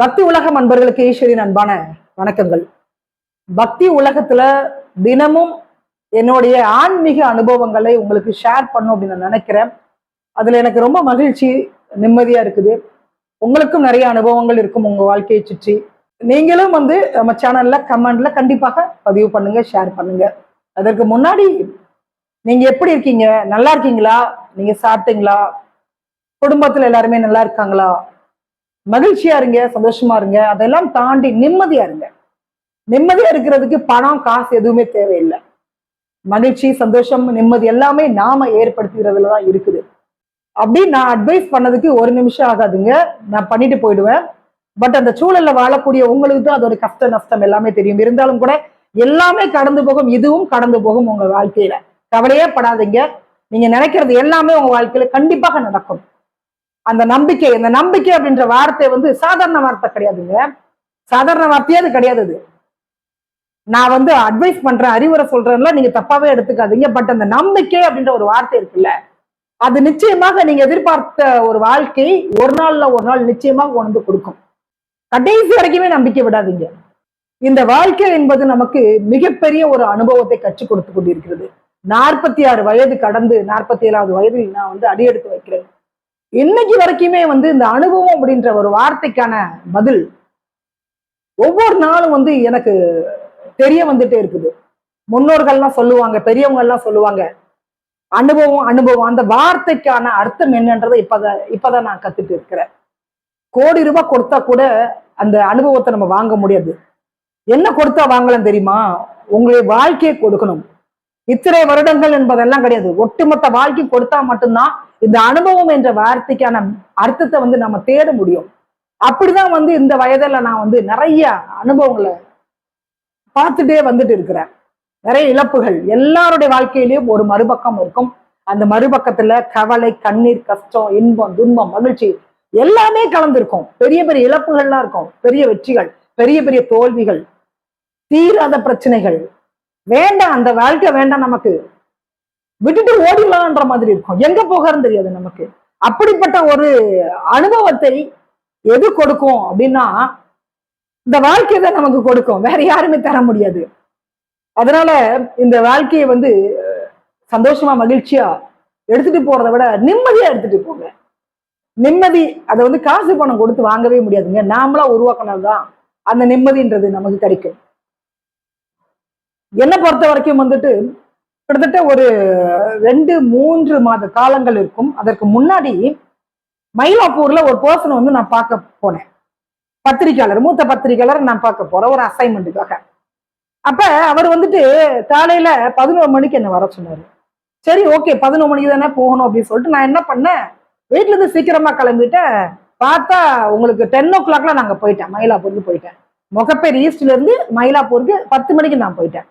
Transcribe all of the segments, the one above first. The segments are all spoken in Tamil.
பக்தி உலகம் அன்பர்களுக்கு ஈஸ்வரின் அன்பான வணக்கங்கள். பக்தி உலகத்துல தினமும் என்னுடைய ஆன்மீக அனுபவங்களை உங்களுக்கு ஷேர் பண்ணும் அப்படின்னு நான் நினைக்கிறேன். அதுல எனக்கு ரொம்ப மகிழ்ச்சி நிம்மதியா இருக்குது. உங்களுக்கும் நிறைய அனுபவங்கள் இருக்கும் உங்க வாழ்க்கையை சுற்றி. நீங்களும் வந்து நம்ம சேனல்ல கமெண்ட்ல கண்டிப்பாக பதிவு பண்ணுங்க ஷேர் பண்ணுங்க. அதற்கு முன்னாடி நீங்க எப்படி இருக்கீங்க? நல்லா இருக்கீங்களா? நீங்க சாப்பிட்டீங்களா? குடும்பத்துல எல்லாருமே நல்லா இருக்காங்களா? மகிழ்ச்சியா இருங்க சந்தோஷமா இருங்க. அதெல்லாம் தாண்டி நிம்மதியா இருங்க. நிம்மதியா இருக்கிறதுக்கு பணம் காசு எதுவுமே தேவையில்லை. மகிழ்ச்சி சந்தோஷம் நிம்மதி எல்லாமே நாம ஏற்படுத்துகிறதுல தான் இருக்குது. அப்படி நான் அட்வைஸ் பண்ணதுக்கு ஒரு நிமிஷம் ஆகாதுங்க. நான் பண்ணிட்டு போயிடுவேன். பட் அந்த சூழல்ல வாழக்கூடிய உங்களுக்கு தான் அதோட கஷ்ட நஷ்டம் எல்லாமே தெரியும். இருந்தாலும் கூட எல்லாமே கடந்து போகும் இதுவும் கடந்து போகும் உங்க வாழ்க்கையில. கவலையே படாதீங்க. நீங்க நினைக்கிறது எல்லாமே உங்க வாழ்க்கையில கண்டிப்பாக நடக்கும். அந்த நம்பிக்கை அந்த நம்பிக்கை அப்படின்ற வார்த்தை வந்து சாதாரண வார்த்தை கிடையாதுங்க. சாதாரண வார்த்தையே அது கிடையாது அது. நான் வந்து அட்வைஸ் பண்றேன் அறிவுரை சொல்றேன்ல நீங்க தப்பாவே எடுத்துக்காதீங்க. பட் அந்த நம்பிக்கை அப்படின்ற ஒரு வார்த்தை இருக்குல்ல அது நிச்சயமாக நீங்க எதிர்பார்த்த ஒரு வாழ்க்கை ஒரு நாள்ல ஒரு நாள் நிச்சயமாக உணர்ந்து கொடுக்கும். கடைசி வரைக்குமே நம்பிக்கை விடாதீங்க. இந்த வாழ்க்கை என்பது நமக்கு மிகப்பெரிய ஒரு அனுபவத்தை கற்றுக் கொடுத்து கொண்டிருக்கிறது. நாற்பத்தி ஆறு வயது கடந்து நாற்பத்தி ஏழாவது வயதில் நான் வந்து அடியெடுத்து வைக்கிறேன். இன்னைக்கு வரைக்குமே வந்து இந்த அனுபவம் அப்படின்ற ஒரு வார்த்தைக்கான பதில் ஒவ்வொரு நாளும் வந்து எனக்கு தெரிய வந்துட்டே இருக்குது. முன்னோர்கள்லாம் சொல்லுவாங்க பெரியவங்க எல்லாம் சொல்லுவாங்க அனுபவம் அனுபவம் அந்த வார்த்தைக்கான அர்த்தம் என்னன்றதை இப்பதான் இப்பதான் நான் கத்துட்டு இருக்கிறேன். கோடி ரூபாய் கொடுத்தா கூட அந்த அனுபவத்தை நம்ம வாங்க முடியாது. என்ன கொடுத்தா வாங்கலாம் தெரியுமா? உங்களுடைய வாழ்க்கையை கொடுக்கணும். இத்தனை வருடங்கள் என்பதெல்லாம் கிடையாது. ஒட்டுமொத்த வாழ்க்கை கொடுத்தா மட்டும்தான் இந்த அனுபவம் என்ற வார்த்தைக்கான அர்த்தத்தை வந்து நம்ம தேட முடியும். அப்படிதான் வந்து இந்த வயதுல நான் வந்து நிறைய அனுபவங்களை பார்த்துட்டே வந்துட்டு இருக்கிறேன். நிறைய இழப்புகள். எல்லாருடைய வாழ்க்கையிலயும் ஒரு மறுபக்கம் இருக்கும். அந்த மறுபக்கத்துல கவலை கண்ணீர் கஷ்டம் இன்பம் துன்பம் மகிழ்ச்சி எல்லாமே கலந்திருக்கும். பெரிய பெரிய இழப்புகள்லாம் இருக்கும். பெரிய வெற்றிகள் பெரிய பெரிய தோல்விகள் தீராத பிரச்சனைகள். வேண்டாம். அந்த வாழ்க்கை வேண்டாம் நமக்கு. விட்டுட்டு ஓடிடலாம்ன்ற மாதிரி இருக்கும். எங்க போகிறன்னு தெரியாது நமக்கு. அப்படிப்பட்ட ஒரு அனுபவத்தை எது கொடுக்கும் அப்படின்னா இந்த வாழ்க்கை தான் நமக்கு கொடுக்கும். வேற யாருமே தர முடியாது. அதனால இந்த வாழ்க்கையை வந்து சந்தோஷமா மகிழ்ச்சியா எடுத்துட்டு போறதை விட நிம்மதியா எடுத்துட்டு போங்க. நிம்மதி அதை வந்து காசு பணம் கொடுத்து வாங்கவே முடியாதுங்க. நாமளா உருவாக்கினதுதான் அந்த நிம்மதின்றது நமக்கு கிடைக்கும். என்னை பொறுத்த வரைக்கும் வந்துட்டு கிட்டத்தட்ட ஒரு ரெண்டு மூன்று மாத காலங்கள் இருக்கும். அதற்கு முன்னாடி மயிலாப்பூர்ல ஒரு பர்சனை வந்து நான் பார்க்க போனேன். பத்திரிக்கையாளர் மூத்த பத்திரிக்கையாளர் நான் பார்க்க போறேன். ஒரு அசைன்மெண்ட்டுக்காக அப்ப அவர் வந்துட்டு காலையில பதினோரு மணிக்கு என்ன வர சொன்னாரு. சரி ஓகே பதினோரு மணிக்கு தானே போகணும் அப்படின்னு சொல்லிட்டு நான் என்ன பண்ணேன்? வீட்டுல இருந்து சீக்கிரமா கிளம்பிட்டேன். பார்த்தா உங்களுக்கு டென் ஓ கிளாக்ல நாங்க போயிட்டேன். மயிலாப்பூருக்கு போயிட்டேன். முகப்பேர் ஈஸ்ட்ல இருந்து மயிலாப்பூருக்கு பத்து மணிக்கு நான் போயிட்டேன்.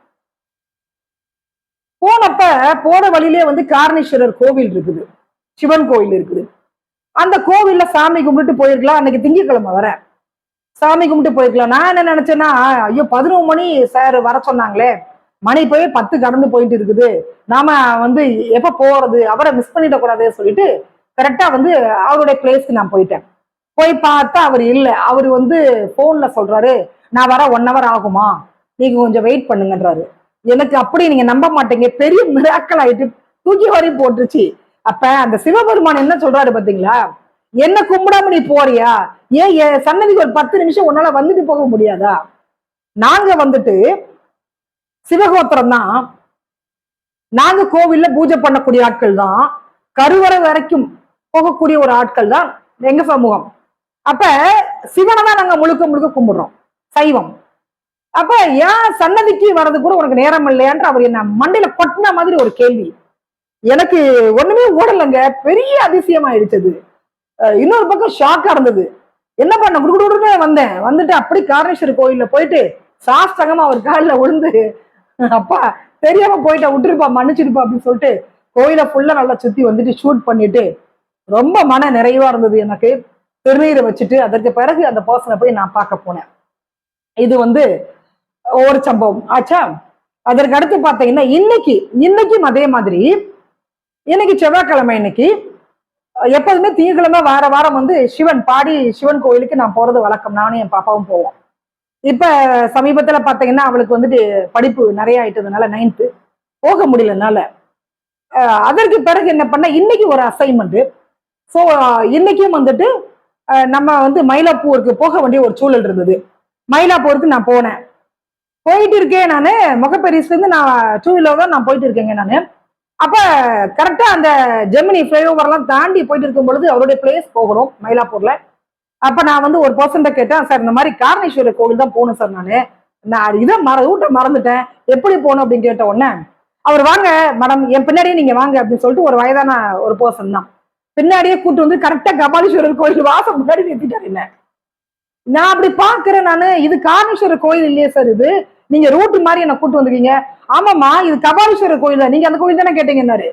போனப்ப போன வழியிலே வந்து காரணேஸ்வரர் கோவில் இருக்குது. சிவன் கோவில் இருக்குது. அந்த கோவில்ல சாமி கும்பிட்டு போயிருக்கலாம். அன்னைக்கு திங்கக்கிழமை வர. சாமி கும்பிட்டு போயிருக்கலாம். நான் என்ன நினைச்சேன்னா ஐயோ பதினோரு மணி சார் வர சொன்னாங்களே. மணி போய் பத்து கடந்து போயிட்டு இருக்குது. நாம வந்து எப்ப போறது? அவரை மிஸ் பண்ணிடக்கூடாது சொல்லிட்டு கரெக்டா வந்து அவருடைய பிளேஸ்க்கு நான் போயிட்டேன். போய் பார்த்தா அவர் இல்லை. அவர் வந்து போன்ல சொல்றாரு நான் வர ஒன் ஹவர் ஆகுமா? நீங்க கொஞ்சம் வெயிட் பண்ணுங்கன்றாரு. எனக்கு அப்படி நீங்க நம்ப மாட்டீங்க. பெரிய மிராக்கள் ஆயிட்டு தூக்கி வரி போட்டுருச்சு. அப்ப அந்த சிவபெருமான் என்ன சொல்றாரு பாத்தீங்களா? என்ன கும்பிடாம நீ போறியா? ஏன் என் சன்னதிக்கு ஒரு பத்து நிமிஷம் உன்னால வந்துட்டு போக முடியாதா? நாங்க வந்துட்டு சிவகோத்திரம் தான் நாங்க கோவில்ல பூஜை பண்ணக்கூடிய ஆட்கள் தான் கருவறை வரைக்கும் போகக்கூடிய ஒரு ஆட்கள் தான் எங்க சமூகம். அப்ப சிவனை தான் நாங்க முழுக்க முழுக்க கும்பிடுறோம். சைவம். அப்ப ஏன் சன்னதிக்கு வர்றது கூட உனக்கு நேரம் இல்லையான்ற அவர் என்ன மண்டையில கொட்டின மாதிரி ஒரு கேள்வி. எனக்கு ஒண்ணுமே ஓடலைங்க. பெரிய அதிசயம் ஆயிடுச்சது இன்னொரு பக்கம் ஷாக்கா இருந்தது. என்ன பண்ண? குடுகுடுன்னு வந்தேன். வந்துட்டு அப்படி காரணேஸ்வரர் கோயில்ல போயிட்டு சாஸ்தகமா அவர் காலில் விழுந்து அப்பா தெரியாம போயிட்டா விட்டுருப்பா மன்னிச்சிருப்பா அப்படின்னு சொல்லிட்டு கோயிலை ஃபுல்லா நல்லா சுத்தி வந்துட்டு ஷூட் பண்ணிட்டு ரொம்ப மன நிறைவா இருந்தது எனக்கு. திருநீரை வச்சுட்டு அதற்கு பிறகு அந்த பர்சனை போய் நான் பார்க்க போனேன். இது வந்து ஒரு சம்பவம். ஆச்சா? அதற்கு அடுத்து பார்த்தீங்கன்னா இன்னைக்கு இன்னைக்கும் அதே மாதிரி இன்னைக்கு செவ்வாய்க்கிழமை இன்னைக்கு எப்போதுமே திங்கக்கிழமை வார வாரம் வந்து சிவன் பாடி சிவன் கோயிலுக்கு நான் போறது வழக்கம். நானும் என் பாப்பாவும் போவோம். இப்ப சமீபத்துல பாத்தீங்கன்னா அவளுக்கு வந்துட்டு படிப்பு நிறைய ஆயிட்டதுனால நைன்த்து போக முடியலனால அதற்கு பிறகு என்ன பண்ண இன்னைக்கு ஒரு அசைன்மெண்ட் ஸோ இன்னைக்கும் வந்துட்டு நம்ம வந்து மயிலாப்பூருக்கு போக வேண்டிய ஒரு சூழல் இருந்தது. மயிலாப்பூருக்கு நான் போனேன். போயிட்டு இருக்கேன் நான். முகப்பெரிசுலேருந்து நான் டூ வீலர் தான் நான் போயிட்டு இருக்கேங்க நான். அப்போ கரெக்டாக அந்த ஜெமினி ஃப்ளைஓவர்லாம் தாண்டி போயிட்டு இருக்கும் பொழுது அவருடைய பிளேஸ் போகணும் மயிலாப்பூரில். அப்போ நான் வந்து ஒரு பர்சன்ட்ட கேட்டேன் சார் இந்த மாதிரி காரணேஸ்வரர் கோவில் தான் போகணும் சார் நான். நான் இதை மற ரூட்டை மறந்துட்டேன். எப்படி போகணும்? அப்படின்னு கேட்ட உடனே அவர் வாங்க மேடம் என் பின்னாடியே நீங்கள் வாங்க அப்படின்னு சொல்லிட்டு ஒரு வயதான ஒரு பர்சன் தான். பின்னாடியே கூட்டு வந்து கரெக்டாக கபாலீஸ்வரர் கோயில் வாசம் முன்னாடி நிறுத்திட்டாரு என்ன? நான் அப்படி பார்க்குறேன் நான். இது காரணேஸ்வரர் கோயில் இல்லையே சார் இது. நீங்க ரூட் மாதிரி என்ன கூட்டு வந்திருக்கீங்க. ஆமாம்மா இது கபாலீஸ்வரர் கோயில்? தான் நீங்க அந்த கோயில் தானே கேட்டீங்கன்னாரு.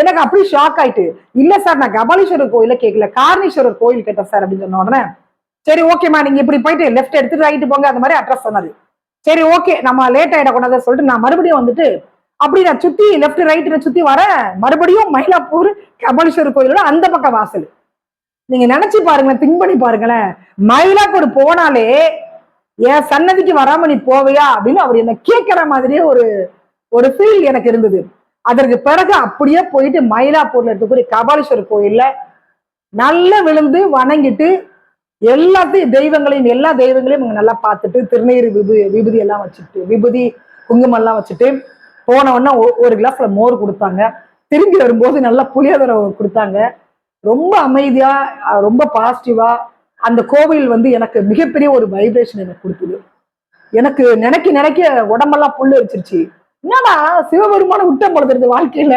எனக்கு அப்படி ஷாக் ஆயிட்டு. இல்ல சார் நான் கபாலீஸ்வரர் கோயில கேட்கல. காரணீஸ்வரர் கோயில் கேட்டேன் சார் அப்படின்னு சொன்ன உடனே சரி ஓகேம்மா நீங்க இப்படி போயிட்டு லெஃப்ட் எடுத்துட்டு ரைட்டு போங்க. அந்த மாதிரி அட்ரஸ் சொன்னாரு. சரி ஓகே நம்ம லேட் ஆயிடக்கூடாதுன்னு சொல்லிட்டு நான் மறுபடியும் வந்துட்டு அப்படி நான் சுத்தி லெஃப்ட் ரைட்டு சுத்தி வரேன் மறுபடியும் மயிலாப்பூர் கபாலீஸ்வரர் கோயிலோட அந்த பக்கம் வாசல். நீங்க நினைச்சு பாருங்களேன் திங்க் பண்ணி பாருங்களேன். மயிலாப்பூர் போனாலே என் சன்னதிக்கு வராம நீ போவையா? அப்படின்னு அவர் என்ன கேட்கிற மாதிரியே ஒரு ஒரு ஃபீல் எனக்கு இருந்தது. அதற்கு பிறகு அப்படியே போயிட்டு மயிலாப்பூர்ல இருக்கக்கூடிய கபாலீஸ்வரர் கோயில்ல நல்லா விழுந்து வணங்கிட்டு எல்லாத்தையும் தெய்வங்களையும் எல்லா தெய்வங்களையும் இவங்க நல்லா பார்த்துட்டு திருநீர் விபு விபூதி எல்லாம் வச்சுட்டு விபூதி குங்குமம் எல்லாம் வச்சுட்டு போன உடனே ஒரு கிளாஸ்ல மோர் கொடுத்தாங்க. திரும்பி வரும்போது நல்லா புளியோதரை கொடுத்தாங்க. ரொம்ப அமைதியா ரொம்ப பாசிட்டிவா அந்த கோவில் வந்து எனக்கு மிகப்பெரிய ஒரு வைப்ரேஷன் எனக்கு கொடுத்தது எனக்கு நினைக்க நினைக்க உடம்பெல்லாம் புல்லு வச்சிருச்சு என்னடா சிவபெருமான விட்டம் பொழுது வாழ்க்கையில.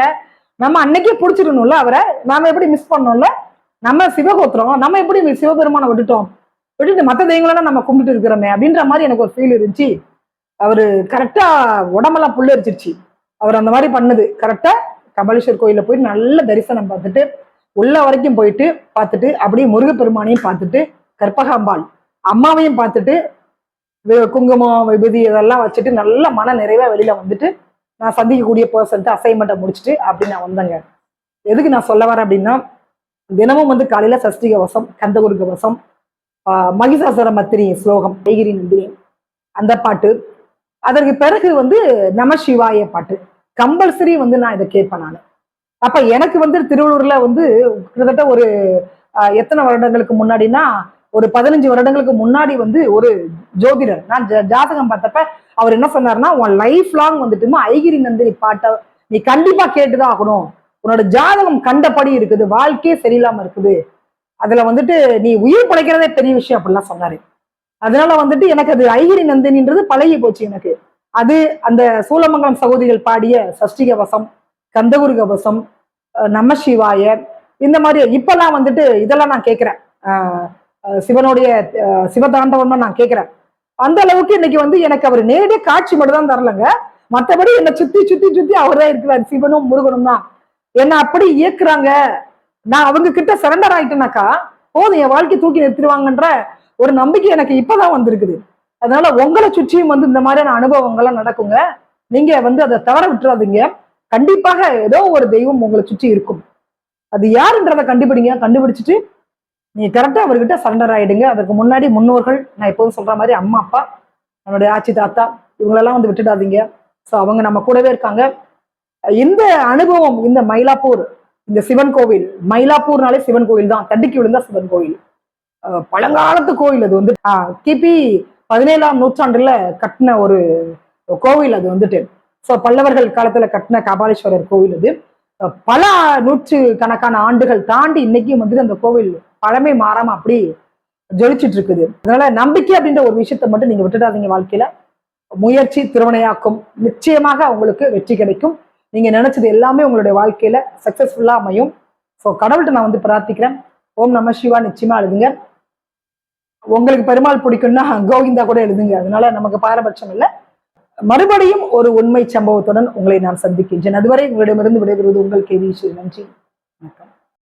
நம்ம அன்னைக்கே பிடிச்சிடணும்ல அவரை. நாம எப்படி மிஸ் பண்ணோம்ல? நம்ம சிவகோத்திரம் நம்ம எப்படி சிவபெருமானை விட்டுட்டோம்? விட்டுட்டு மற்ற தெய்வங்களெல்லாம் நம்ம கும்பிட்டு இருக்கிறோமே அப்படின்ற மாதிரி எனக்கு ஒரு ஃபீல் இருந்துச்சு. அவரு கரெக்டா உடம்பெல்லாம் புல்லு அரிச்சிருச்சு அவர் அந்த மாதிரி பண்ணது. கரெக்டா கபாலீஸ்வர் கோயிலில் போய் நல்ல தரிசனம் பார்த்துட்டு உள்ள வரைக்கும் போயிட்டு பார்த்துட்டு அப்படியே முருகப்பெருமானையும் பார்த்துட்டு கற்பகாம்பாள் அம்மாவையும் பார்த்துட்டு குங்குமம் விபதி இதெல்லாம் வச்சுட்டு நல்ல மன நிறைவாக வெளியில வந்துட்டு நான் சந்திக்கக்கூடிய பர்சன்ட்டு அசைன்மெண்ட்டை முடிச்சுட்டு அப்படி நான் வந்தேங்க. எதுக்கு நான் சொல்ல வரேன் அப்படின்னா தினமும் வந்து காலையில சஷ்டி கவசம் கந்தகுரு கவசம் ஆஹ் மகிஷாசுர மத்திரி ஸ்லோகம் ஐகிரி நந்தினி அந்த பாட்டு. அதற்கு பிறகு வந்து நம சிவாய பாட்டு. கம்பல்சரி வந்து நான் இதை கேட்பேன் நான். அப்ப எனக்கு வந்து திருவள்ளூர்ல வந்து கிட்டத்தட்ட ஒரு எத்தனை வருடங்களுக்கு முன்னாடினா ஒரு பதினஞ்சு வருடங்களுக்கு முன்னாடி வந்து ஒரு ஜோதிடர். நான் ஜாதகம் பார்த்தப்ப அவர் என்ன சொன்னாருன்னா உன் லைஃப் லாங் வந்துட்டுமா ஐகிரி நந்தினி பாட்டை நீ கண்டிப்பா கேட்டுதான் ஆகணும். உன்னோட ஜாதகம் கண்டபடி இருக்குது வாழ்க்கையே சரியில்லாம இருக்குது. அதுல வந்துட்டு நீ உயிர் பிழைக்கிறதே பெரிய விஷயம் அப்படிலாம் சொன்னாரு. அதனால வந்துட்டு எனக்கு அது ஐகிரி நந்தினின்றது பழகி போச்சு எனக்கு. அது அந்த சூலமங்கலம் சகோதரிகள் பாடிய சஷ்டிக வசம் கந்தகுரு கவசம் நம்ம சிவாய இந்த மாதிரி இப்பெல்லாம் வந்துட்டு இதெல்லாம் நான் கேட்கிறேன் ஆஹ் சிவனுடைய அஹ் சிவதாண்டவம் நான் கேட்கிறேன் அந்த அளவுக்கு இன்னைக்கு வந்து எனக்கு அவர் நேரடியாக காட்சி மட்டும் தான் தரலங்க. மற்றபடி என்னை சுத்தி சுத்தி சுத்தி அவர் தான் இருக்கிறார். சிவனும் முருகனும் தான். என்னை அப்படி இயக்குறாங்க? நான் அவங்க கிட்ட சரண்டர் ஆயிட்டேனாக்கா போதும் என் வாழ்க்கை தூக்கி நிறுத்திடுவாங்கன்ற ஒரு நம்பிக்கை எனக்கு இப்பதான் வந்திருக்குது. அதனால உங்களை சுற்றியும் வந்து இந்த மாதிரியான அனுபவங்கள்லாம் நடக்குங்க. நீங்க வந்து அதை தவற விட்டுறாதீங்க. கண்டிப்பாக ஏதோ ஒரு தெய்வம் உங்களை சுற்றி இருக்கும். அது யாருன்றதை கண்டுபிடிங்க கண்டுபிடிச்சிட்டு நீங்க கரெக்டா அவர்கிட்ட சரண்டர் ஆயிடுங்க. அதுக்கு முன்னாடி முன்னோர்கள் நான் எப்போதும் சொல்ற மாதிரி அம்மா அப்பா நம்மளுடைய ஆச்சி தாத்தா இவங்களெல்லாம் வந்து விட்டுடாதீங்க. ஸோ அவங்க நம்ம கூடவே இருக்காங்க. இந்த அனுபவம் இந்த மயிலாப்பூர் இந்த சிவன் கோவில் மயிலாப்பூர்னாலே சிவன் கோவில் தான். தண்டிக்கு விழுந்தா சிவன் கோவில். அஹ் பழங்காலத்து கோவில் அது வந்து ஆஹ் கிபி பதினேழாம் நூற்றாண்டுல கட்டின ஒரு கோவில் அது வந்துட்டு. ஸோ பல்லவர்கள் காலத்துல கட்டின கபாலீஸ்வரர் கோவில் இது பல நூற்று கணக்கான ஆண்டுகள் தாண்டி இன்னைக்கும் வந்துட்டு அந்த கோவில் பழமை மாறாம அப்படி ஜொலிச்சிட்டு இருக்குது. அதனால நம்பிக்கை அப்படின்ற ஒரு விஷயத்த மட்டும் நீங்க விட்டுடாதீங்க வாழ்க்கையில. முயற்சி திருவனையாக்கும் நிச்சயமாக உங்களுக்கு வெற்றி கிடைக்கும். நீங்க நினைச்சது எல்லாமே உங்களுடைய வாழ்க்கையில சக்சஸ்ஃபுல்லா அமையும். ஸோ கடவுள்கிட்ட நான் வந்து பிரார்த்திக்கிறேன். ஓம் நம சிவா நிச்சயமா எழுதுங்க. உங்களுக்கு பெருமாள் பிடிக்கும்னா கோவிந்தா கூட எழுதுங்க. அதனால நமக்கு பாரபட்சம் இல்லை. மறுபடியும் ஒரு உண்மை சம்பவத்துடன் உங்களை நான் சந்திக்கின்றேன். அதுவரை உங்களிடமிருந்து விடைபெறுவது உங்கள் கேவி நன்றி. வணக்கம்.